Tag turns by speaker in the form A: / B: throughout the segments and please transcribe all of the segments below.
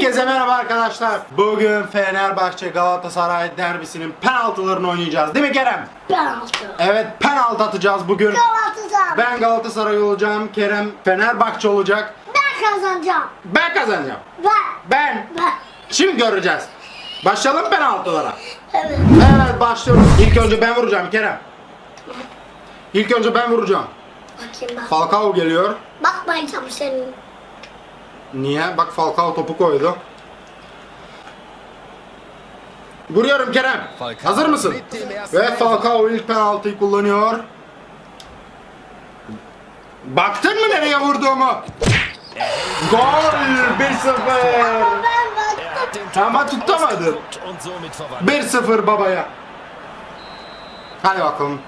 A: Herkese merhaba arkadaşlar. Bugün Fenerbahçe Galatasaray derbisinin penaltılarını oynayacağız. Değil mi Kerem?
B: Penaltı.
A: Evet penaltı atacağız bugün.
B: Galatasaray. Ben,
A: Ben Galatasaray olacağım. Kerem Fenerbahçe olacak.
B: kazanacağım.
A: Ben kazanacağım.
B: Ben.
A: Ben.
B: Ben.
A: Şimdi göreceğiz. Başlayalım penaltılara.
B: Evet.
A: Evet başlıyoruz. İlk önce ben vuracağım Kerem. İlk önce ben vuracağım.
B: Bakayım bak.
A: Falcao geliyor.
B: Bakmayacağım senin.
A: Niye? Bak Falcao topu koydu. Vuruyorum Kerem.
C: Falcao
A: Hazır mısın? Ve Falcao ilk penaltıyı kullanıyor. Baktın mı nereye vurduğumu? Gol 1-0.
B: Ben baktım.
C: Er hat den
A: Ama tutamadın.
C: ausgeguckt und somit verwandelt.
A: 1-0 babaya. Hadi bakalım.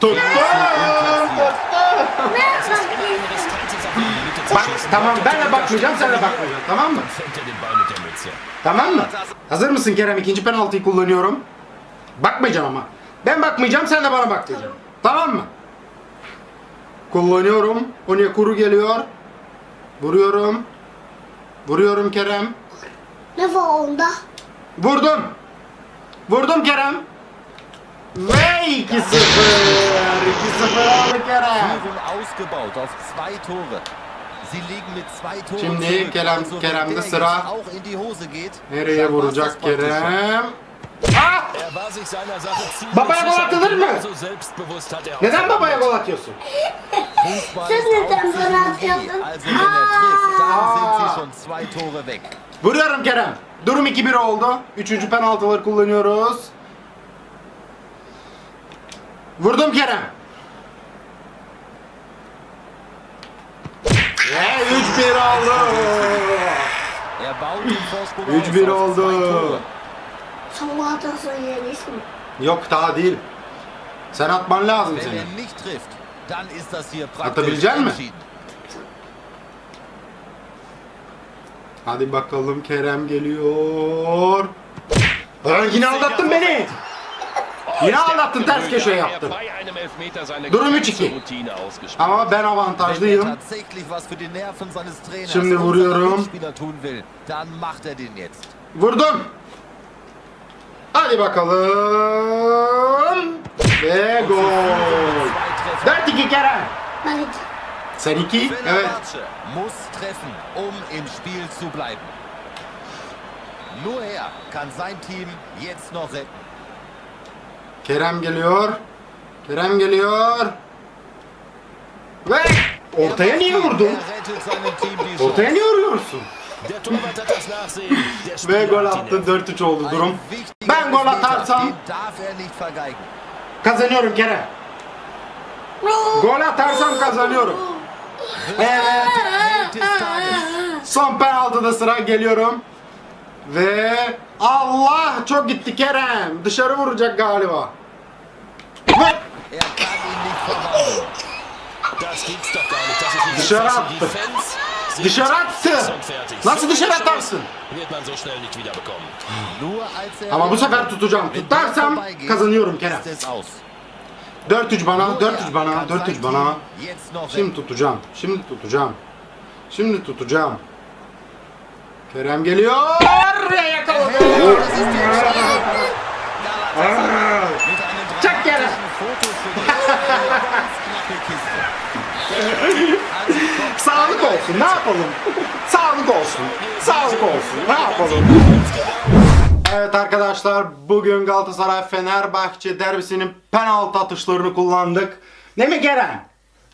A: Tuttum. Tamam ben de bakmayacağım sen de bakmayacaksın tamam mı? Tamam mı? Hazır mısın Kerem? İkinci penaltıyı kullanıyorum. Bakmayacağım ama. Ben bakmayacağım sen de bana bakmayacaksın. Tamam mı? Kullanıyorum. Onyekuru geliyor. Vuruyorum. Vuruyorum Kerem.
B: Ne var onda?
A: Vurdum. Vurdum Kerem. Ve 2-0. 2-0 oldu Kerem. Şimdi. Kerem- Kerem'de sıra.
D: jetzt auch in die Hose geht,
A: Nereye vuracak. Kerem? Ah!
C: Er
A: Babaya gol atılır mı?
C: Er
A: Neden babaya gol atıyorsun?
B: Sen neden
D: zwischen
B: atıyorsun?
D: Er
A: Ah. Vuruyorum Kerem. Durum 2-1 oldu. Üçüncü penaltıları kullanıyoruz. Vurdum Kerem. 3-1 oldu.
D: Er baut den Vorsprung
A: 3-1
D: aus auf zwei
A: oldu.
D: Tore.
B: Sen Galatasaray'ın ismi.
A: Yok daha değil. Sen atman lazım senin.
D: er nicht trifft, dann ist das hier praktisch
A: Atabilecek mi?
D: entschieden.
A: Hadi bakalım Kerem geliyor. Aa, yine aldattın beni. Yine aldattın ters köşe yaptın. Durum
C: ganze
A: 3-2.
C: Routine ausgespielt.
A: Ama ben
D: er
A: avantajlıyım.
D: Trainers
A: Şimdi vuruyorum.
D: Er.
A: Vurdum. Hadi bakalım. Ve gol. 4-2 Kerem. Sen 2. Evet.
D: Muss treffen, um im Spiel zu bleiben. Nur er kann sein Team jetzt noch retten.
A: Kerem geliyor. Kerem geliyor. Ve ortaya niye vurdun? Ortaya niye vuruyorsun? Ve gol attı 4-3 oldu durum. Ben gol atarsam kazanıyorum Kerem. Gol atarsam kazanıyorum. Evet. Son penaltıda sıra geliyorum. Ve Allah çok gitti Kerem. Dışarı vuracak galiba. Dışarı attı. Dışarı attı. Nasıl dışarı atarsın? Ama bu sefer tutacağım. Tutarsam kazanıyorum Kerem.
D: ist es aus.
A: 4-3 bana,
D: Nur
A: 4-3
D: er
A: bana,
D: kann
A: 4-3
D: sein
A: bana. Şimdi tutacağım. Şimdi tutacağım. Şimdi tutacağım. Kerem geliyor ve yakaladı. Çak Kerem. Sağlık olsun. Ne yapalım? Sağlık olsun. Sağlık olsun. Ne yapalım? Evet arkadaşlar bugün Galatasaray Fenerbahçe derbisinin penaltı atışlarını kullandık. Değil mi Kerem?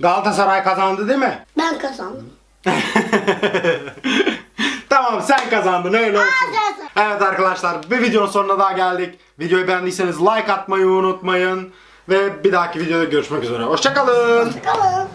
A: Galatasaray kazandı değil mi?
B: Ben kazandım.
A: tamam sen kazandın öyle olsun. Evet arkadaşlar bir videonun sonuna daha geldik. Videoyu beğendiyseniz like atmayı unutmayın. Ve bir dahaki videoda görüşmek üzere. Hoşçakalın.
B: Kalın.